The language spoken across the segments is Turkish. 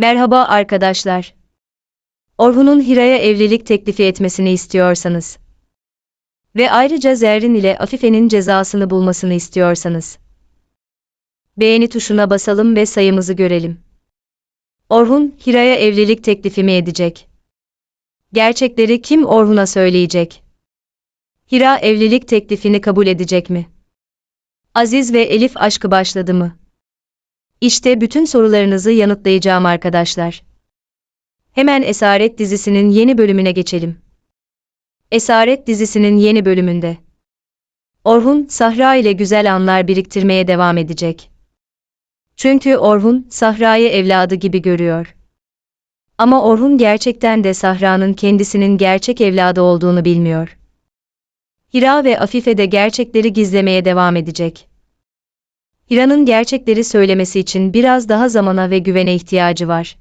Merhaba arkadaşlar. Orhun'un Hira'ya evlilik teklifi etmesini istiyorsanız ve ayrıca Zerrin ile Afife'nin cezasını bulmasını istiyorsanız beğeni tuşuna basalım ve sayımızı görelim. Orhun, Hira'ya evlilik teklifi mi edecek? Gerçekleri kim Orhun'a söyleyecek? Hira evlilik teklifini kabul edecek mi? Aziz ve Elif aşkı başladı mı? İşte bütün sorularınızı yanıtlayacağım arkadaşlar. Hemen Esaret dizisinin yeni bölümüne geçelim. Esaret dizisinin yeni bölümünde Orhun, Sahra ile güzel anlar biriktirmeye devam edecek. Çünkü Orhun, Sahra'yı evladı gibi görüyor. Ama Orhun gerçekten de Sahra'nın kendisinin gerçek evladı olduğunu bilmiyor. Hira ve Afife de gerçekleri gizlemeye devam edecek. Hira'nın gerçekleri söylemesi için biraz daha zamana ve güvene ihtiyacı var.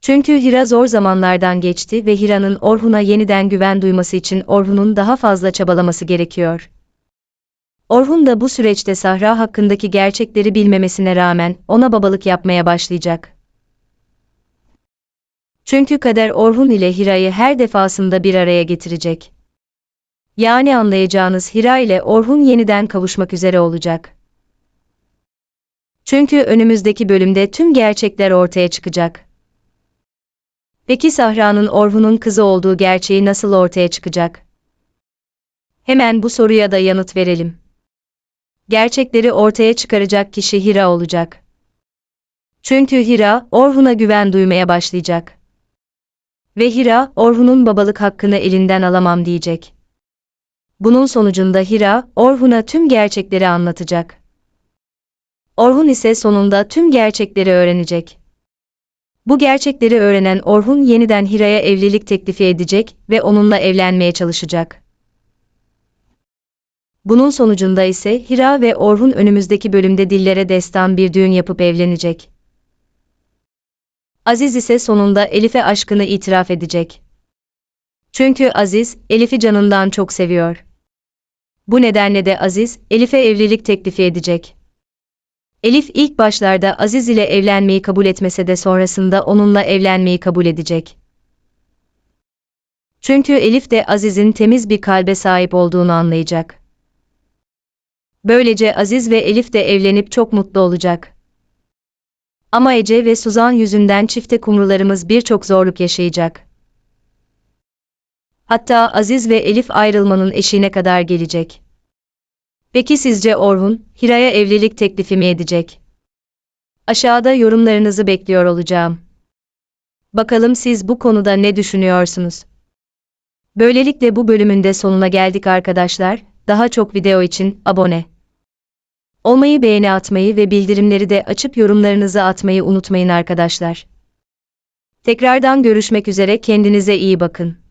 Çünkü Hira zor zamanlardan geçti ve Hira'nın Orhun'a yeniden güven duyması için Orhun'un daha fazla çabalaması gerekiyor. Orhun da bu süreçte Sahra hakkındaki gerçekleri bilmemesine rağmen ona babalık yapmaya başlayacak. Çünkü kader Orhun ile Hira'yı her defasında bir araya getirecek. Yani anlayacağınız Hira ile Orhun yeniden kavuşmak üzere olacak. Çünkü önümüzdeki bölümde tüm gerçekler ortaya çıkacak. Peki Sahra'nın Orhun'un kızı olduğu gerçeği nasıl ortaya çıkacak? Hemen bu soruya da yanıt verelim. Gerçekleri ortaya çıkaracak kişi Hira olacak. Çünkü Hira, Orhun'a güven duymaya başlayacak. Ve Hira, Orhun'un babalık hakkını elinden alamam diyecek. Bunun sonucunda Hira, Orhun'a tüm gerçekleri anlatacak. Orhun ise sonunda tüm gerçekleri öğrenecek. Bu gerçekleri öğrenen Orhun yeniden Hira'ya evlilik teklifi edecek ve onunla evlenmeye çalışacak. Bunun sonucunda ise Hira ve Orhun önümüzdeki bölümde dillere destan bir düğün yapıp evlenecek. Aziz ise sonunda Elif'e aşkını itiraf edecek. Çünkü Aziz, Elif'i canından çok seviyor. Bu nedenle de Aziz, Elif'e evlilik teklifi edecek. Elif ilk başlarda Aziz ile evlenmeyi kabul etmese de sonrasında onunla evlenmeyi kabul edecek. Çünkü Elif de Aziz'in temiz bir kalbe sahip olduğunu anlayacak. Böylece Aziz ve Elif de evlenip çok mutlu olacak. Ama Ece ve Suzan yüzünden çifte kumrularımız birçok zorluk yaşayacak. Hatta Aziz ve Elif ayrılmanın eşiğine kadar gelecek. Peki sizce Orhun, Hira'ya evlilik teklifi mi edecek? Aşağıda yorumlarınızı bekliyor olacağım. Bakalım siz bu konuda ne düşünüyorsunuz? Böylelikle bu bölümün de sonuna geldik arkadaşlar. Daha çok video için abone olmayı, beğeni atmayı ve bildirimleri de açıp yorumlarınızı atmayı unutmayın arkadaşlar. Tekrardan görüşmek üzere kendinize iyi bakın.